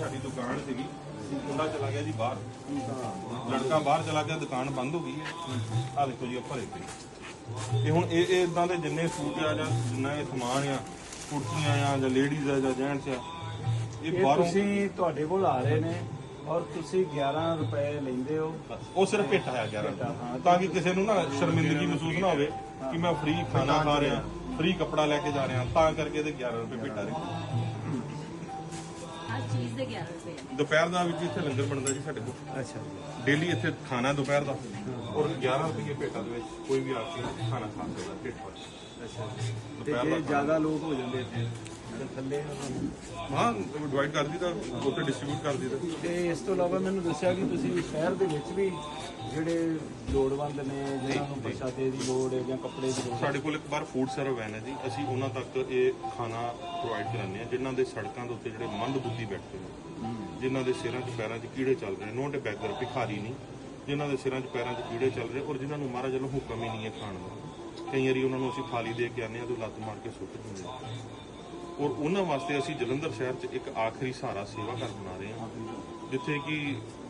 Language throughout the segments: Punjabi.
ਸਾਡੀ ਦੁਕਾਨ ਸੀਗੀ। ਮੁੰਡਾ ਚਲਾ ਗਿਆ ਜੀ ਬਾਹਰ। ਲੜਕਾ ਬਾਹਰ ਚਲਾ ਗਿਆ ਦੁਕਾਨ ਬੰਦ ਹੋ ਗਈ ਹੈ। ਆ ਦੇਖੋ ਜੀ ਆ ਭਰੇ ਪਏ ਇਹ ਹੁਣ ਇਹ ਇਹ ਇਦਾਂ ਦੇ ਜਿੰਨੇ ਸੂਟ ਆ ਜਾਂ ਜਿੰਨਾ ਇਹ ਸਮਾਨ ਆ ਕੁਰਸੀਆਂ ਆ ਜਾਂ ਲੇਡੀਜ਼ ਆ ਜਾਂ ਜੈਂਟਸ ਆ ਇਹ ਬਾਹਰੋਂ ਤੁਸੀਂ ਤੁਹਾਡੇ ਕੋਲ ਆ ਰਹੇ ਨੇ ਔਰ ਤੁਸੀਂ 11 ਰੁਪਏ ਲੈਂਦੇ ਹੋ। ਉਹ ਸਿਰਫ ਭੇਟਾ ਹੈ 11 ਹਾਂ। ਤਾਂ ਕਿ ਕਿਸੇ ਨੂੰ ਨਾ ਸ਼ਰਮਿੰਦਗੀ ਮਹਿਸੂਸ ਨਾ ਹੋਵੇ ਕਿ ਮੈਂ ਫ੍ਰੀ ਖਾਣਾ ਖਾ ਰਿਹਾ ਫ੍ਰੀ ਕੱਪੜਾ ਲੈ ਕੇ ਜਾ ਰਿਹਾ ਤਾਂ ਕਰਕੇ ਇਹਦੇ 11 ਰੁਪਏ ਭੇਟਾ ਹਰ ਚੀਜ਼ ਦੇ 11 ਰੁਪਏ ਆ। ਦੁਪਹਿਰ ਦਾ ਵਿੱਚ ਇੱਥੇ ਲੰਗਰ ਬਣਦਾ ਜੀ ਸਾਡੇ ਕੋਲ। ਅੱਛਾ ਡੇਲੀ ਇੱਥੇ ਖਾਣਾ ਦੁਪਹਿਰ ਦਾ। ਔਰ 11 ਰੁਪਏ ਭੇਟਾ ਦੇ ਵਿੱਚ ਕੋਈ ਵੀ ਆ ਕੇ ਖਾਣਾ ਖਾ ਸਕਦਾ ਢਿੱਡ ਭਰ ਅੱਛਾ ਤੇ ਦੁਪਹਿਰ ਜੇ ਜ਼ਿਆਦਾ ਲੋਕ ਹੋ ਜਾਂਦੇ ਤੇ ਥੱਲੇ ਹਾਂ ਡਿਵਾਈਡ ਕਰ ਦਿੱਤਾ ਉੱਥੇ ਡਿਸਟ੍ਰੀਬਿਊਟ ਕਰ ਦਿੱਤਾ ਤੇ ਇਸ ਤੋਂ ਇਲਾਵਾ ਮੈਨੂੰ ਦੱਸਿਆ ਕਿ ਤੁਸੀਂ ਸ਼ਹਿਰ ਦੇ ਵਿੱਚ ਵੀ ਜਿਹੜੇ ਲੋੜਵੰਦ ਨੇ ਜਿਨ੍ਹਾਂ ਨੂੰ ਪ੍ਰਸ਼ਾਦੇ ਦੀ ਲੋੜ ਹੈ ਜਾਂ ਕੱਪੜੇ ਦੀ ਲੋੜ ਹੈ? ਸਾਡੇ ਕੋਲ ਇੱਕ ਵਾਰ ਫੂਡ ਸਰਵ ਵੈਨ ਹੈ ਜੀ। ਅਸੀਂ ਉਹਨਾਂ ਤੱਕ ਇਹ ਖਾਣਾ ਪ੍ਰੋਵਾਈਡ ਕਰਾਉਂਦੇ ਹਾਂ ਜਿਨ੍ਹਾਂ ਦੇ ਸੜਕਾਂ ਦੇ ਉੱਤੇ ਜਿਹੜੇ ਮੰਦ ਬੁੱਧੀ ਬੈਠੇ ਨੇ। ਜਿਨ੍ਹਾਂ ਦੇ ਸਿਰਾਂ 'ਚ ਪੈਰਾਂ 'ਚ ਕੀੜੇ ਚੱਲ ਰਹੇ ਨੋਟ ਬੈਗਰ ਭਿਖਾਰੀ ਨਹੀਂ। ਜਿਨ੍ਹਾਂ ਦੇ ਸਿਰਾਂ 'ਚ ਪੈਰਾਂ 'ਚ ਕੀੜੇ ਚੱਲ ਰਹੇ ਔਰ ਜਿਨ੍ਹਾਂ ਨੂੰ ਮਹਾਰਾਜ ਵੱਲੋਂ ਹੁਕਮ ਹੀ ਨਹੀਂ ਹੈ ਖਾਣ ਦਾ। ਕਈ ਵਾਰੀ ਉਹਨਾਂ ਨੂੰ ਅਸੀਂ ਥਾਲੀ ਦੇ ਕੇ ਆਉਂਦੇ ਹਾਂ ਤੇ ਲੱਤ ਮਾਰ ਕੇ ਸੁੱਟ ਦਿੰਦੇ ਆ ਔਰ ਉਹਨਾਂ ਵਾਸਤੇ ਅਸੀਂ ਜਲੰਧਰ ਸ਼ਹਿਰ 'ਚ ਇੱਕ ਆਖਰੀ ਸਹਾਰਾ ਸੇਵਾ ਘਰ ਬਣਾ ਰਹੇ ਹਾਂ ਜਿੱਥੇ ਕਿ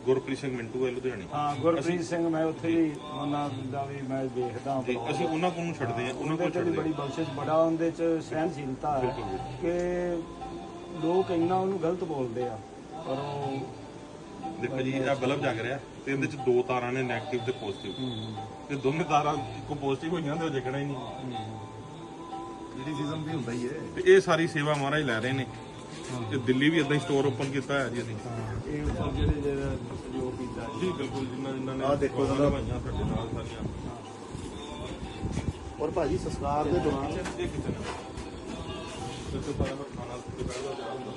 ਗੁਰਪ੍ਰੀਤ ਸਿੰਘ ਮਿੰਟੂ ਹੈ ਲੁਧਿਆਣੇ। ਹਾਂ ਗੁਰਪ੍ਰੀਤ ਸਿੰਘ ਮੈਂ ਉੱਥੇ ਵੀ ਉਹਨਾਂ ਦਾ ਵੀ ਮੈਂ ਦੇਖਦਾ ਹਾਂ। ਅਸੀਂ ਉਹਨਾਂ ਕੋਲ ਨੂੰ ਛੱਡਦੇ ਹਾਂ ਉਹਨਾਂ ਕੋਲ ਛੱਡਦੇ ਬੜੀ ਬਖਸ਼ਿਸ਼ ਬੜਾ ਉਹਦੇ ਚ ਸਹਿਨਸ਼ੀਲਤਾ ਹੈ ਕਿ ਲੋਕ ਇੰਨਾ ਉਹਨੂੰ ਗਲਤ ਬੋਲਦੇ ਆ ਪਰ ਉਹ ਹਾਂ। ਦੇਖੋ ਜੀ ਇਹ ਬਲਬ ਜਗ ਰਿਹਾ ਤੇ ਇਹਦੇ 'ਚ ਦੋ ਤਾਰਾਂ ਨੇ 네ਗੇਟਿਵ ਤੇ ਪੋਜ਼ਿਟਿਵ ਤੇ ਦੋਨੇ ਤਾਰਾਂ ਇੱਕੋ ਪੋਜ਼ਿਟਿਵ ਹੋਈਆਂ ਤੇ ਉਹ ਜਗਣਾ ਹੀ ਨਹੀਂ। ਕ੍ਰਿਟਿਸਿਜ਼ਮ ਵੀ ਹੁੰਦਾ ਹੀ ਹੈ। ਤੇ ਇਹ ਸਾਰੀ ਸੇਵਾ ਮਹਾਰਾਜ ਲੈ ਰਹੇ ਨੇ। ਤੇ ਦਿੱਲੀ ਵੀ ਇਦਾਂ ਹੀ ਸਟੋਰ ਓਪਨ ਕੀਤਾ ਹੈ ਜੀ ਅਸੀਂ। ਇਹ ਉੱਪਰ ਜਿਹੜੇ ਜਿਹੜਾ ਸਹਿਯੋਗ ਕੀਤਾ ਜੀ ਜੀ ਬਿਲਕੁਲ ਜਿੰਨਾ ਜਿੰਨਾ ਨੇ ਆਹ ਦੇਖੋ ਜਰਾ। ਲਵਾਈਆਂ ਸਾਡੇ ਨਾਲ ਸਾਰੀਆਂ। ਔਰ ਭਾਜੀ ਸੰਸਕਾਰ ਦੇ ਦੌਰਾਨ ਇਹ ਕਿਚਨ ਹੈ ਇੱਥੇ ਸਾਰਾ ਖਾਣਾ ਦਾ ਤਿਆਰ ਹੁੰਦਾ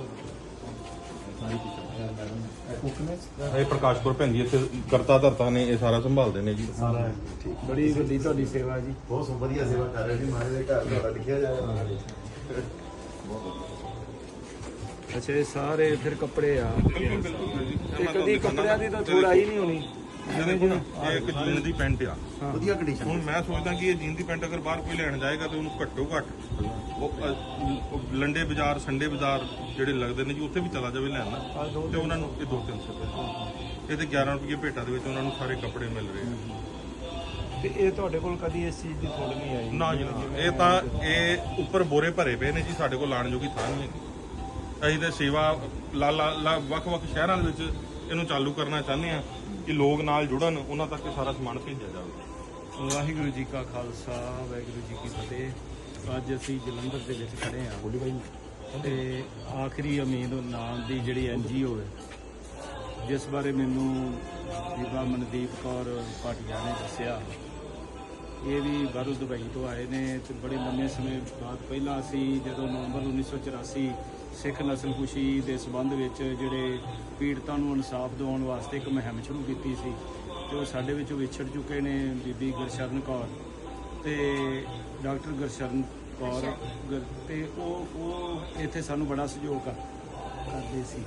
ਇਹ ਪ੍ਰਕਾਸ਼ਪੁਰ ਜੀ ਇੱਥੇ ਕਰਤਾ ਧਰਤਾ ਨੇ ਇਹ ਸਾਰਾ ਸੰਭਾਲਦੇ ਨੇ ਜੀ। ਸਾਰਾ ਠੀਕ। ਬੜੀ ਵੱਡੀ ਤੁਹਾਡੀ ਸੇਵਾ ਜੀ। ਬਹੁਤ ਵਧੀਆ ਸੇਵਾ ਕਰ ਰਹੇ ਜੀ ਮਹਾਰਾਜ ਦੇ ਘਰ ਤੁਹਾਡਾ ਲਿਖਿਆ ਜਾਏਗਾ ਅੱਛਾ ਇਹ ਸਾਰੇ ਫਿਰ ਕੱਪੜੇ ਆ। ਜੀ ਤੇ ਕਦੀ ਕੱਪੜਿਆਂ ਦੀ ਤਾਂ ਥੋੜਾ ਹੀ ਨਹੀਂ ਹੋਣੀ। ਇਹ ਦੇਖੋ ਨਾ ਇਹ ਇੱਕ ਜੀਨ ਦੀ ਪੈਂਟ ਆ। ਵਧੀਆ ਕੰਡੀਸ਼ਨ ਹੁਣ ਮੈਂ ਸੋਚਦਾ ਕਿ ਇਹ ਜੀਨ ਦੀ ਪੈਂਟ ਅਗਰ ਬਾਹਰ ਕੋਈ ਲੈਣ ਜਾਏਗਾ ਤੇ ਉਹਨੂੰ ਘੱਟੋ ਘੱਟ ਉਹ ਲੰਡੇ ਬਾਜ਼ਾਰ ਸੰਡੇ ਬਾਜ਼ਾਰ ਜਿਹੜੇ ਲੱਗਦੇ ਨੇ ਜੀ ਉੱਥੇ ਵੀ ਚਲਾ ਜਾਵੇ ਲੈਣ। ਨਾ ਤੇ ਉਹਨਾਂ ਨੂੰ ਇਹ 2-300 ਰੁਪਏ। ਇਹ ਤੇ 11 ਰੁਪਏ ਭੇਟਾ ਦੇ ਵਿੱਚ ਉਹਨਾਂ ਨੂੰ ਸਾਰੇ ਕੱਪੜੇ ਮਿਲ ਰਹੇ ਆ। ਤੇ ਇਹ ਤੁਹਾਡੇ ਕੋਲ ਕਦੀ ਇਸ ਚੀਜ਼ ਦੀ ਥੋੜ ਨਹੀਂ ਆਈ? ਨਾ ਜੀ ਇਹ ਤਾਂ ਇਹ ਉੱਪਰ ਬੋਰੇ ਭਰੇ ਪਏ ਨੇ ਜੀ ਸਾਡੇ ਕੋਲ ਲਾਣ ਜੋਗੀ ਥਾਂ ਨਹੀਂ ਹੈਗੀ। ਅਸੀਂ ਤੇ ਸੇਵਾ ਲਾ ਲਾ ਵੱਖ-ਵੱਖ ਸ਼ਹਿਰਾਂ ਦੇ ਵਿੱਚ ਇਹਨੂੰ ਚਾਲੂ ਕਰਨਾ ਚਾਹੁੰਦੇ ਆ ਕਿ ਲੋਕ ਨਾਲ ਜੁੜਨ ਉਹਨਾਂ ਤੱਕ ਸਾਰਾ ਸਮਾਨ ਭੇਜਿਆ ਜਾਵੇ। ਵਾਹਿਗੁਰੂ ਜੀ ਕਾ ਖਾਲਸਾ ਵਾਹਿਗੁਰੂ ਜੀ ਕੀ ਫਤਿਹ। ਅੱਜ ਅਸੀਂ ਜਲੰਧਰ ਦੇ ਵਿੱਚ ਖੜੇ ਹਾਂ। ਬੋਲੀ ਬਾਈ। ਤੇ ਆਖਰੀ ਉਮੀਦ ਨਾਮ ਦੀ ਜਿਹੜੀ ਐਨਜੀਓ ਹੈ ਜਿਸ ਬਾਰੇ ਮੈਨੂੰ ਬੀਬਾ ਮਨਦੀਪ ਕੌਰ ਭਾਟੀਆ ਨੇ ਦੱਸਿਆ ਇਹ ਵੀ ਬਾਹਰੋਂ ਦੁਬਈ ਤੋਂ ਆਏ ਨੇ ਤੇ ਬੜੇ ਲੰਮੇ ਸਮੇਂ ਬਾਅਦ ਪਹਿਲਾਂ ਅਸੀਂ ਜਦੋਂ ਨਵੰਬਰ 1984 ਸਿੱਖ ਨਸਲਕੁਸ਼ੀ ਦੇ ਸਬੰਧ ਵਿੱਚ ਜਿਹੜੇ ਪੀੜਤਾਂ ਨੂੰ ਇਨਸਾਫ ਦਿਵਾਉਣ ਵਾਸਤੇ ਇੱਕ ਮੁਹਿੰਮ ਸ਼ੁਰੂ ਕੀਤੀ ਸੀ ਤੇ ਉਹ ਸਾਡੇ ਵਿੱਚੋਂ ਵਿਛੜ ਚੁੱਕੇ ਨੇ ਬੀਬੀ ਗੁਰਸ਼ਰਨ ਕੌਰ ਤੇ ਡਾਕਟਰ ਗੁਰਸ਼ਰਨ ਕੌਰ ਗੁਰ- ਤੇ ਉਹ ਉਹ ਇੱਥੇ ਸਾਨੂੰ ਬੜਾ ਸਹਿਯੋਗ ਕਰਦੇ ਸੀ।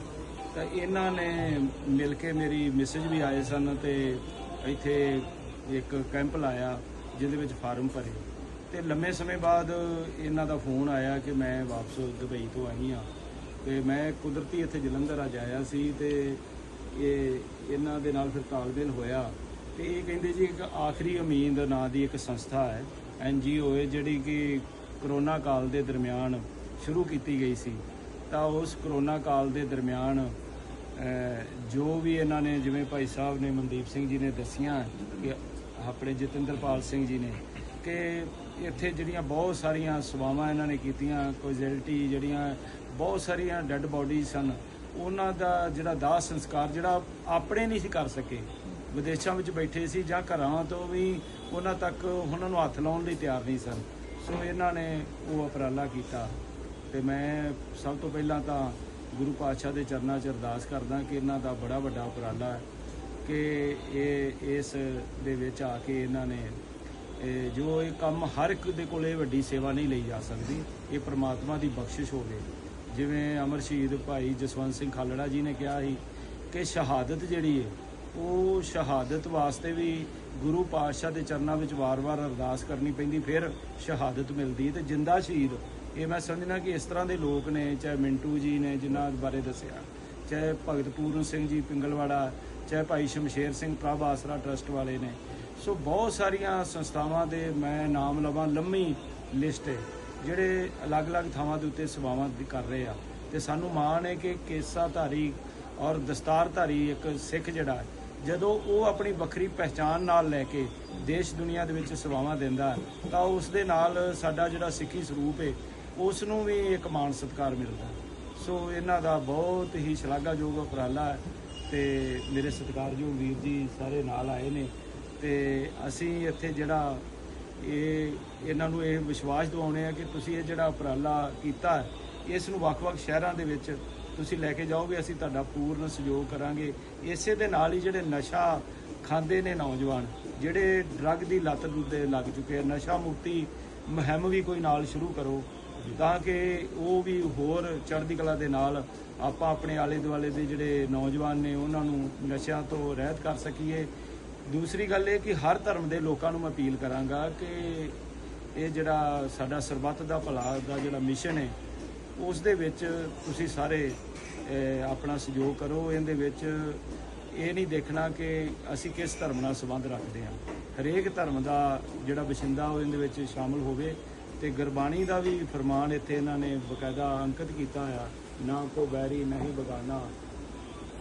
ਤਾਂ ਇਹਨਾਂ ਨੇ ਮਿਲ ਕੇ ਮੇਰੀ ਮੈਸੇਜ ਵੀ ਆਏ ਸਨ ਤੇ ਇੱਥੇ ਇੱਕ ਕੈਂਪ ਲਾਇਆ ਜਿਹਦੇ ਵਿੱਚ ਫਾਰਮ ਭਰੇ। ਤੇ ਲੰਮੇ ਸਮੇਂ ਬਾਅਦ ਇਹਨਾਂ ਦਾ ਫੋਨ ਆਇਆ ਕਿ ਮੈਂ ਵਾਪਸ ਦੁਬਈ ਤੋਂ ਆਈ ਹਾਂ। ਤੇ ਮੈਂ ਕੁਦਰਤੀ ਇੱਥੇ ਜਲੰਧਰ ਅੱਜ ਆਇਆ ਸੀ ਤੇ ਇਹ ਇਹਨਾਂ ਦੇ ਨਾਲ ਫਿਰ ਤਾਲਮੇਲ ਹੋਇਆ ਤੇ ਇਹ ਕਹਿੰਦੇ ਜੀ ਇੱਕ ਆਖਰੀ ਉਮੀਦ ਨਾਂ ਦੀ ਇੱਕ ਸੰਸਥਾ ਹੈ, ਐਨ ਜੀ ਓ ਹੈ, ਜਿਹੜੀ ਕਿ ਕਰੋਨਾ ਕਾਲ ਦੇ ਦਰਮਿਆਨ ਸ਼ੁਰੂ ਕੀਤੀ ਗਈ ਸੀ। ਤਾਂ ਉਸ ਕਰੋਨਾ ਕਾਲ ਦੇ ਦਰਮਿਆਨ ਜੋ ਵੀ ਇਹਨਾਂ ਨੇ ਜਿਵੇਂ ਭਾਈ ਸਾਹਿਬ ਨੇ ਮਨਦੀਪ ਸਿੰਘ ਜੀ ਨੇ ਦੱਸੀਆਂ ਕਿ ਆਪਣੇ ਜਤਿੰਦਰਪਾਲ ਸਿੰਘ ਜੀ ਨੇ ਕਿ ਇੱਥੇ ਜਿਹੜੀਆਂ ਬਹੁਤ ਸਾਰੀਆਂ ਸੇਵਾਵਾਂ ਇਹਨਾਂ ਨੇ ਕੀਤੀਆਂ ਕੋਜ਼ੈਲਿਟੀ ਜਿਹੜੀਆਂ ਬਹੁਤ ਸਾਰੀਆਂ ਡੈੱਡ ਬਾਡੀ ਸਨ ਉਹਨਾਂ ਦਾ ਜਿਹੜਾ ਦਾਹ ਸੰਸਕਾਰ, ਜਿਹੜਾ ਆਪਣੇ ਨਹੀਂ ਸੀ ਕਰ ਸਕੇ, ਵਿਦੇਸ਼ਾਂ ਵਿੱਚ ਬੈਠੇ ਸੀ ਜਾਂ ਘਰਾਂ ਤੋਂ ਵੀ ਉਹਨਾਂ ਤੱਕ ਉਹਨਾਂ ਨੂੰ ਹੱਥ ਲਾਉਣ ਲਈ ਤਿਆਰ ਨਹੀਂ ਸਨ। ਸੋ ਇਹਨਾਂ ਨੇ ਉਹ ਉਪਰਾਲਾ ਕੀਤਾ। ਤੇ ਮੈਂ ਸਭ ਤੋਂ ਪਹਿਲਾਂ ਤਾਂ ਗੁਰੂ ਪਾਤਸ਼ਾਹ ਦੇ ਚਰਨਾਂ 'ਚ ਅਰਦਾਸ ਕਰਦਾ ਕਿ ਇਹਨਾਂ ਦਾ ਬੜਾ ਵੱਡਾ ਉਪਰਾਲਾ ਹੈ ਕਿ ਇਹ, ਇਸ ਦੇ ਵਿੱਚ ਆ ਕੇ ਇਹਨਾਂ ਨੇ ਜੋ ਇਹ ਕੰਮ ਹਰ ਇੱਕ ਦੇ ਕੋਲ ਇਹ ਵੱਡੀ ਸੇਵਾ ਨਹੀਂ ਲਈ ਜਾ ਸਕਦੀ, ਇਹ ਪ੍ਰਮਾਤਮਾ ਦੀ ਬਖਸ਼ਿਸ਼ ਹੋਵੇ। ਜਿਵੇਂ ਅਮਰ ਸ਼ਹੀਦ ਭਾਈ ਜਸਵੰਤ ਸਿੰਘ ਖਾਲੜਾ ਜੀ ਨੇ ਕਿਹਾ ਸੀ ਕਿ ਸ਼ਹਾਦਤ ਜਿਹੜੀ ਹੈ ਉਹ ਸ਼ਹਾਦਤ ਵਾਸਤੇ ਵੀ ਗੁਰੂ ਪਾਤਸ਼ਾਹ ਦੇ ਚਰਨਾਂ ਵਿੱਚ ਵਾਰ-ਵਾਰ ਅਰਦਾਸ ਕਰਨੀ ਪੈਂਦੀ, ਫਿਰ ਸ਼ਹਾਦਤ ਮਿਲਦੀ ਤੇ ਜਿੰਦਾ ਸ਼ਹੀਦ। ਇਹ ਮੈਂ ਸਮਝਣਾ ਕਿ ਇਸ ਤਰ੍ਹਾਂ ਦੇ ਲੋਕ ਨੇ, ਚਾਹੇ ਮਿੰਟੂ ਜੀ ਨੇ ਜਿਨ੍ਹਾਂ ਬਾਰੇ ਦੱਸਿਆ, ਚਾਹੇ ਭਗਤ ਪੂਰਨ ਸਿੰਘ ਜੀ ਪਿੰਗਲਵਾੜਾ, ਚਾਹੇ ਭਾਈ ਸ਼ਮਸ਼ੇਰ ਸਿੰਘ ਪ੍ਰਭ ਆਸਰਾ ਟਰਸਟ ਵਾਲੇ ਨੇ। ਸੋ ਬਹੁਤ ਸਾਰੀਆਂ ਸੰਸਥਾਵਾਂ ਦੇ ਮੈਂ ਨਾਮ ਲਵਾਂ, ਲੰਮੀ ਲਿਸਟ ਹੈ ਜਿਹੜੇ ਅਲੱਗ-ਅਲੱਗ ਥਾਵਾਂ ਦੇ ਉੱਤੇ ਸੇਵਾਵਾਂ ਕਰ ਰਹੇ ਆ, ਤੇ ਸਾਨੂੰ ਮਾਣ ਹੈ ਕਿ ਕੇਸਾਧਾਰੀ ਔਰ ਦਸਤਾਰਧਾਰੀ ਇੱਕ ਸਿੱਖ ਜਿਹੜਾ ਜਦੋਂ ਉਹ ਆਪਣੀ ਵੱਖਰੀ ਪਹਿਚਾਨ ਨਾਲ ਲੈ ਕੇ ਦੇਸ਼ ਦੁਨੀਆ ਦੇ ਵਿੱਚ ਸੇਵਾਵਾਂ ਦਿੰਦਾ ਤਾਂ ਉਸ ਦੇ ਨਾਲ ਸਾਡਾ ਜਿਹੜਾ ਸਿੱਖੀ ਸਰੂਪ ਹੈ, ਉਸ ਨੂੰ ਵੀ ਇੱਕ ਮਾਣ ਸਤਿਕਾਰ ਮਿਲਦਾ ਸੋ ਇਹਨਾਂ ਦਾ ਬਹੁਤ ਹੀ ਸ਼ਲਾਘਾਯੋਗ ਉਪਰਾਲਾ ਹੈ ਤੇ ਮੇਰੇ ਸਤਿਕਾਰਯੋਗ ਵੀਰ ਜੀ ਸਾਰੇ ਨਾਲ ਆਏ ਨੇ ਤੇ ਅਸੀਂ ਇੱਥੇ ਜਿਹੜਾ ਇਹ ਇਹਨਾਂ ਨੂੰ ਇਹ ਵਿਸ਼ਵਾਸ ਦਿਵਾਉਣੇ ਆ ਕਿ ਤੁਸੀਂ ਇਹ ਜਿਹੜਾ ਉਪਰਾਲਾ ਕੀਤਾ, ਇਸ ਨੂੰ ਵੱਖ-ਵੱਖ ਸ਼ਹਿਰਾਂ ਦੇ ਵਿੱਚ ਤੁਸੀਂ ਲੈ ਕੇ ਜਾਓਗੇ, ਅਸੀਂ ਤੁਹਾਡਾ ਪੂਰਨ ਸਹਿਯੋਗ ਕਰਾਂਗੇ। ਇਸੇ ਦੇ ਨਾਲ ਹੀ ਜਿਹੜੇ ਨਸ਼ਾ ਖਾਂਦੇ ਨੇ ਨੌਜਵਾਨ, ਜਿਹੜੇ ਡਰੱਗ ਦੀ ਲੱਤ ਦੇ ਲੱਗ ਚੁੱਕੇ ਆ, ਨਸ਼ਾ ਮੁਕਤੀ ਮੁਹਿੰਮ ਵੀ ਕੋਈ ਨਾਲ ਸ਼ੁਰੂ ਕਰੋ, ਤਾਂ ਕਿ ਉਹ ਵੀ ਹੋਰ ਚੜ੍ਹਦੀ ਕਲਾ ਦੇ ਨਾਲ ਆਪਾਂ ਆਪਣੇ ਆਲੇ ਦੁਆਲੇ ਦੇ ਜਿਹੜੇ ਨੌਜਵਾਨ ਨੇ, ਉਹਨਾਂ ਨੂੰ ਨਸ਼ਿਆਂ ਤੋਂ ਰਹਿਤ ਕਰ ਸਕੀਏ। ਦੂਸਰੀ ਗੱਲ ਇਹ ਕਿ ਹਰ ਧਰਮ ਦੇ ਲੋਕਾਂ ਨੂੰ ਮੈਂ ਅਪੀਲ ਕਰਾਂਗਾ ਕਿ ਇਹ ਜਿਹੜਾ ਸਾਡਾ ਸਰਬੱਤ ਦਾ ਭਲਾ ਦਾ ਜਿਹੜਾ ਮਿਸ਼ਨ ਹੈ, ਉਸ ਦੇ ਵਿੱਚ ਤੁਸੀਂ ਸਾਰੇ ਆਪਣਾ ਸਹਿਯੋਗ ਕਰੋ। ਇਹਦੇ ਵਿੱਚ ਇਹ ਨਹੀਂ ਦੇਖਣਾ ਕਿ ਅਸੀਂ ਕਿਸ ਧਰਮ ਨਾਲ ਸੰਬੰਧ ਰੱਖਦੇ ਹਾਂ। ਹਰੇਕ ਧਰਮ ਦਾ ਜਿਹੜਾ ਵਸਿੰਦਾ ਉਹ ਇਹਦੇ ਵਿੱਚ ਸ਼ਾਮਲ ਹੋਵੇ ਤੇ ਗੁਰਬਾਣੀ ਦਾ ਵੀ ਫਰਮਾਨ ਇੱਥੇ ਇਹਨਾਂ ਨੇ ਬਕਾਇਦਾ ਅੰਕਿਤ ਕੀਤਾ ਆ ਨਾ ਕੋ ਬੈਰੀ ਨਹੀਂ ਬਗਾਨਾ।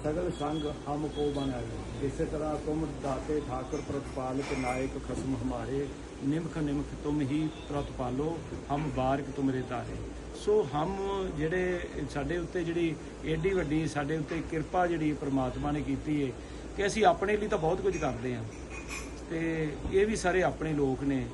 ਸਗਲ ਸੰਗ ਹਮ ਕੋ ਬਣਾਏ। ਇਸੇ ਤਰ੍ਹਾਂ ਤੁਮ ਦਾਤੇ ਠਾਕੁਰ ਪ੍ਰਤਪਾਲਕ ਨਾਇਕ ਖਸਮ ਹਮਾਰੇ। ਨਿਮਖ ਨਿਮਖ ਤੁਮ ਹੀ ਪ੍ਰਤਪਾਲੋ ਹਮ ਬਾਰਕ ਤੁਮਰੇ ਤਾਰੇ। ਸੋ ਹਮ ਜਿਹੜੇ ਸਾਡੇ ਉੱਤੇ ਜਿਹੜੀ ਏਡੀ ਵੱਡੀ, ਸਾਡੇ ਉੱਤੇ ਕਿਰਪਾ ਜਿਹੜੀ ਪ੍ਰਮਾਤਮਾ ਨੇ ਕੀਤੀ ਹੈ ਕਿ ਅਸੀਂ ਆਪਣੇ ਲਈ ਤਾਂ ਬਹੁਤ ਕੁਝ ਕਰਦੇ ਹਾਂ ਤੇ ਇਹ ਵੀ ਸਾਰੇ ਆਪਣੇ ਲੋਕ ਨੇ।